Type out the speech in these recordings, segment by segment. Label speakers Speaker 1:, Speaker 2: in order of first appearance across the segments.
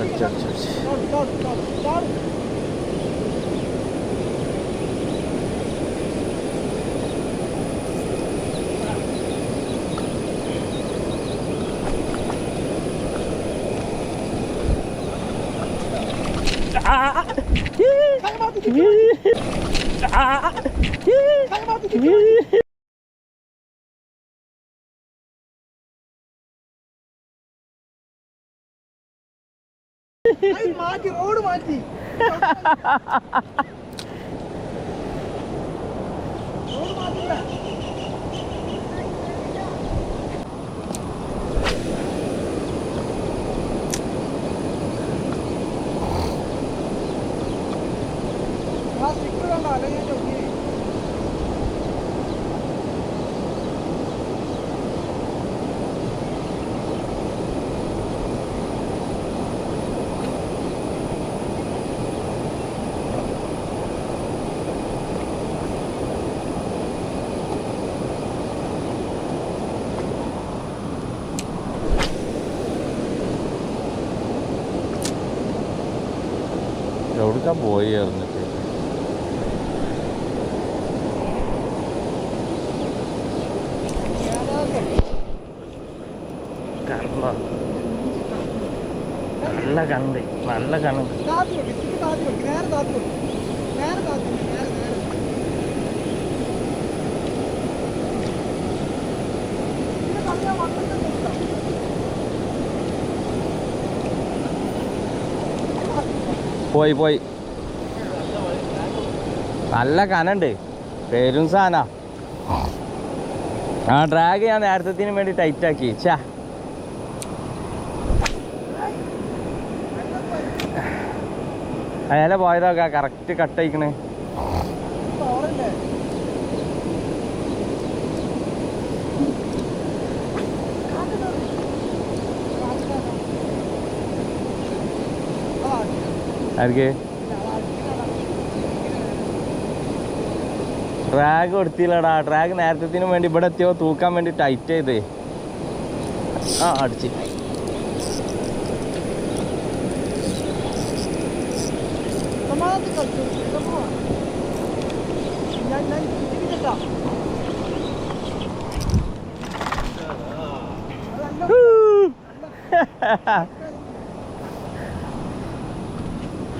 Speaker 1: আচ্ছা আচ্ছা আচ্ছা Ah! మాకి రోడ్ మాకి ആ സിക്സ് കണ്ടോ അല്ലെങ്കിൽ
Speaker 2: എവിടേക്കാ പോയി അറിഞ്ഞിട്ട് നല്ല കണ്ട് നല്ല കണ്ട്
Speaker 1: നേരെ നേരെ
Speaker 2: പോയി പോയി. നല്ല കനണ്ട്. പേരും സാന. ആ. ഡ്രാഗ് ഞാൻ നേരത്തെ വേണ്ടി ടൈറ്റ് ആക്കി. ച്ചാ അയാളെ പോയതൊക്കെ കറക്റ്റ് കട്ട് ആർക്ക്? ഡ്രാഗ് കൊടുത്തില്ലടാ. ഡ്രാഗ് നേരത്തെ വേണ്ടി ഇവിടെ എത്തിയോ തൂക്കാൻ വേണ്ടി ടൈറ്റ് ചെയ്തേ. ആ അടിച്ച്.
Speaker 1: സമാധാനത്തിൽ കളിച്ചു. ഇതൊക്കെ പോവാം. ഞാൻ ഞാൻ ചിരിക്കട്ടാ
Speaker 2: ആ. ആ.
Speaker 1: ആലോടോ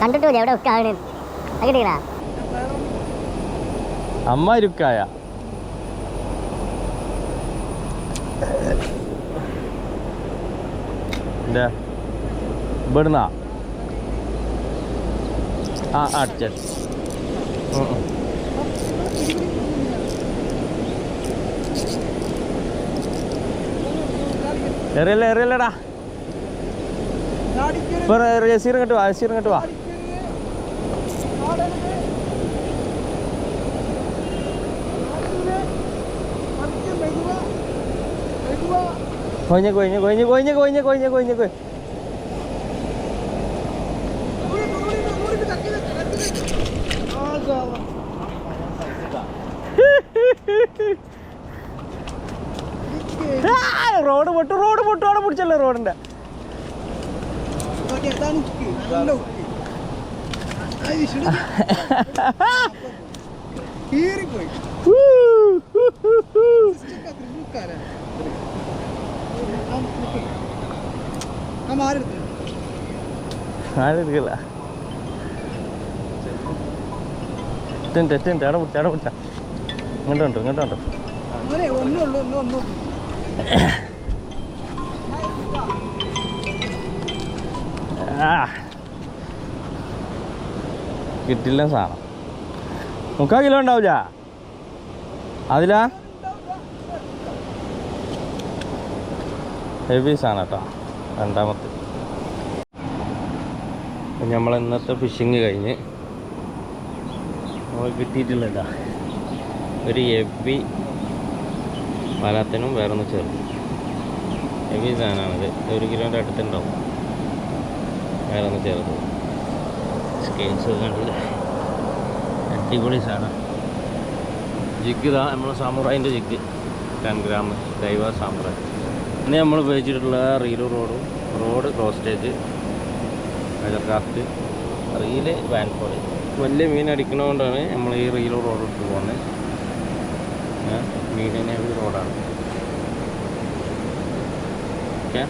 Speaker 3: കണ്ടിട്ടില്ല എവിടെ ഉക്കാണ് കിട്ടിയില്ല
Speaker 2: അമ്മ ഇരുക്കായ ഇവിടുന്നാ ആ അടിച്ച എറിയല്ല എറിയല്ലടാ ഇപ്പൊ റസീർ ഇങ്ങോട്ട് വാ റസീർ വാ കൊഴിഞ്ഞ്
Speaker 1: കൊഴിഞ്ഞ് കൊഴിഞ്ഞ് കൊഴിഞ്ഞ് കൊഴിഞ്ഞ് കൊഴിഞ്ഞ് കൊഴിഞ്ഞ് ജാവ
Speaker 2: റോഡ് പൊട്ടു റോഡ് പൊട്ടു അവിടെ പിടിച്ചല്ലോ റോഡിന്റെ.
Speaker 1: കീറിപ്പോയി.
Speaker 2: കിട്ടില്ല സാധനം. മുക്കാൽ കിലോ ഉണ്ടാവില്ല അതിലാ? ഹെവി സാധനം കേട്ടോ രണ്ടാമത്തെ. നമ്മൾ ഇന്നത്തെ ഫിഷിങ് കഴിഞ്ഞ് കിട്ടിയിട്ടില്ല ഒരു എവി വലത്തിനും വേറൊന്ന് ഒന്ന് എവി സാധനമാണിത് ഒരു കിലോന്റെ അടുത്തുണ്ടാവും. വേറെ ഒന്ന് ചെറുത് സ്കെയിൽസ് കാണില്ല അടിപൊളി സാധനം. ജിഗ് ഇതാ നമ്മൾ സാമുറായിന്റെ ജിഗ് ടെൻ ഗ്രാം ദൈവ സാമുറായി. ഇനി നമ്മൾ ഉപയോഗിച്ചിട്ടുള്ള റീലു റോഡും റോഡ് ക്രോസ് ക്രോസ്റ്റേജ് ക്രാഫ്റ്റ് റീൽ വാൻഫോഡ് വലിയ മീൻ അടിക്കണതുകൊണ്ടാണ് നമ്മൾ ഈ റീലു റോഡ് ഇട്ട് പോകുന്നത് മീഡിയം റോഡാണ് ഓക്കെ.